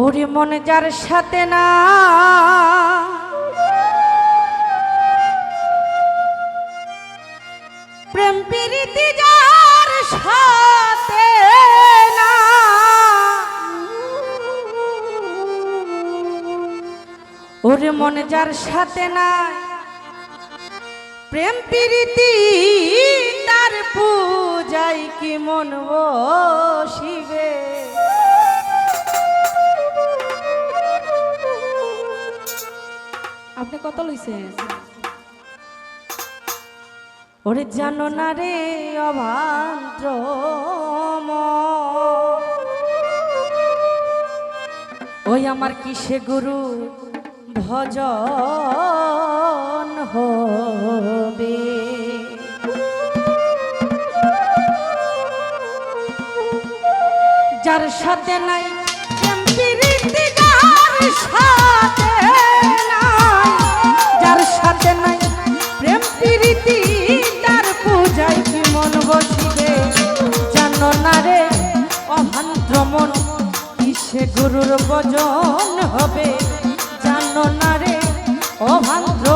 ওরে মনে যার সাথে না। প্রেম প্রীতি যার সাথে না। ওরে মনে যার সাথে না। প্রেম প্রীতি তার পূজাই কি মন ও বসিবে? আপনি কত লইছেন? ওরে জানো না রে অভান্ত্র ওই আমার কিসে গুরু ভজন হবে? যার সাথে নাই কিসে গুরুর ভজন হবে জানো না রে অভান্ত্র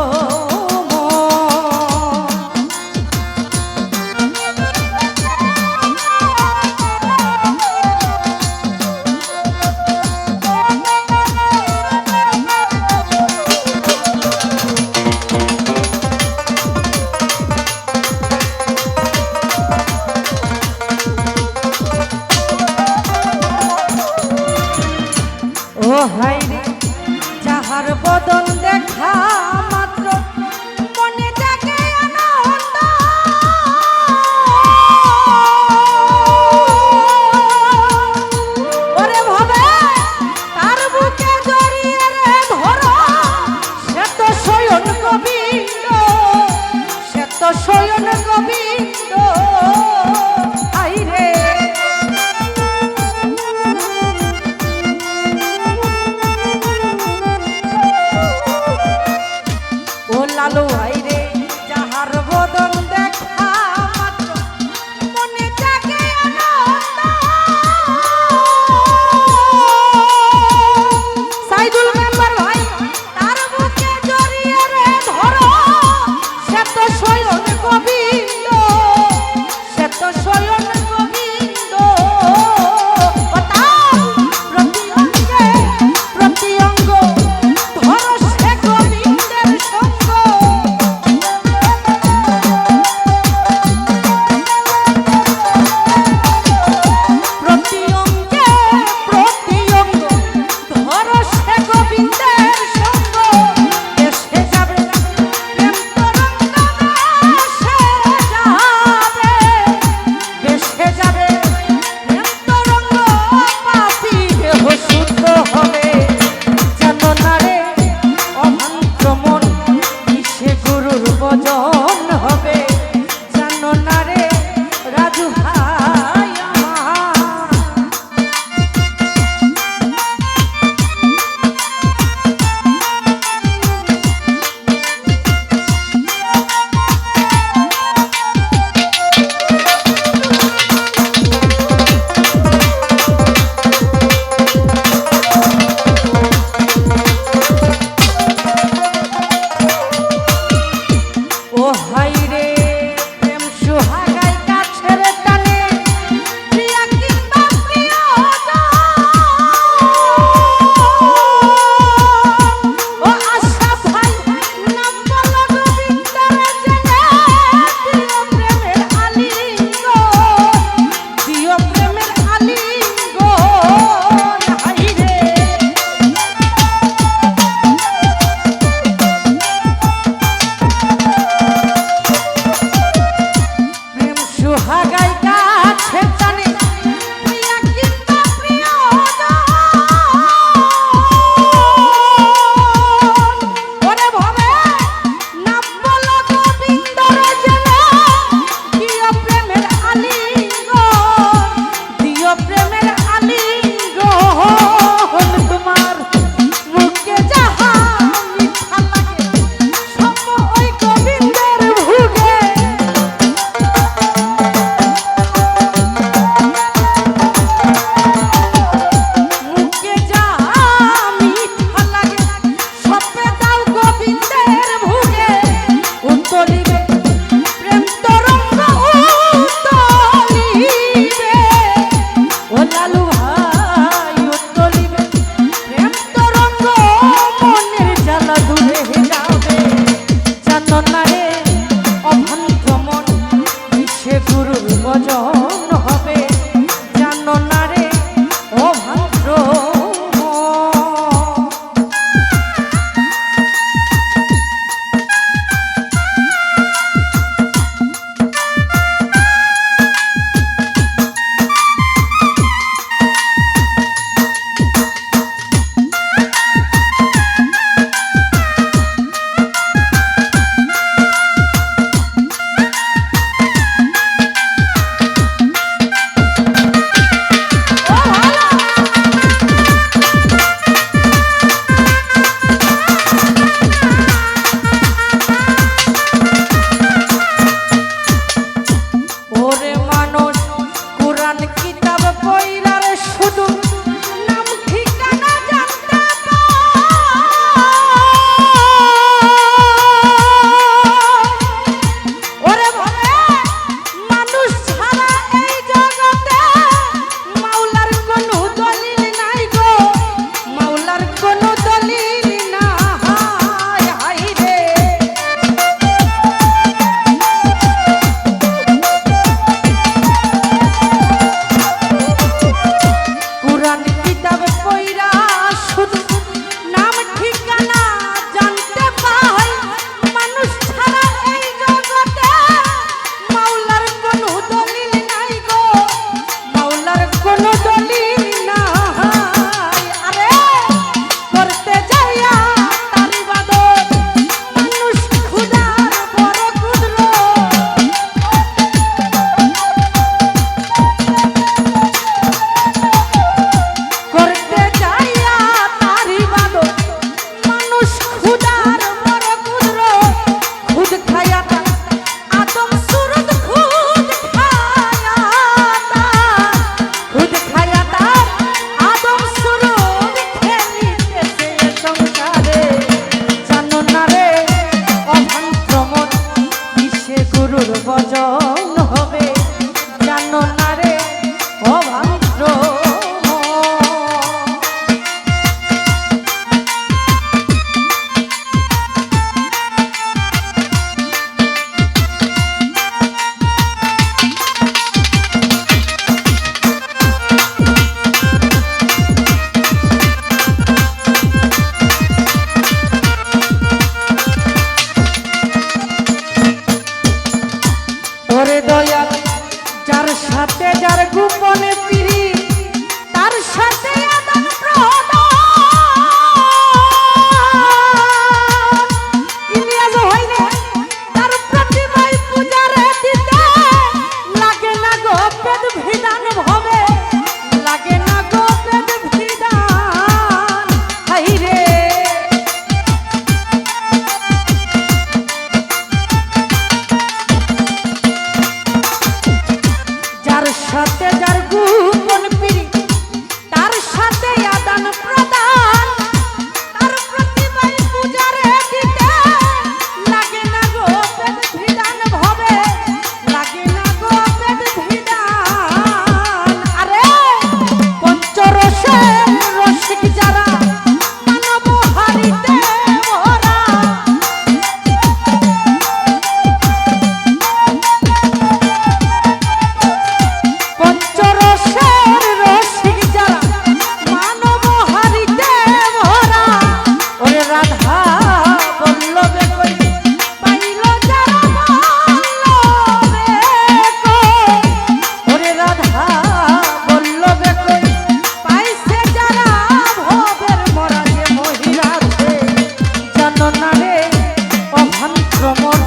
amor.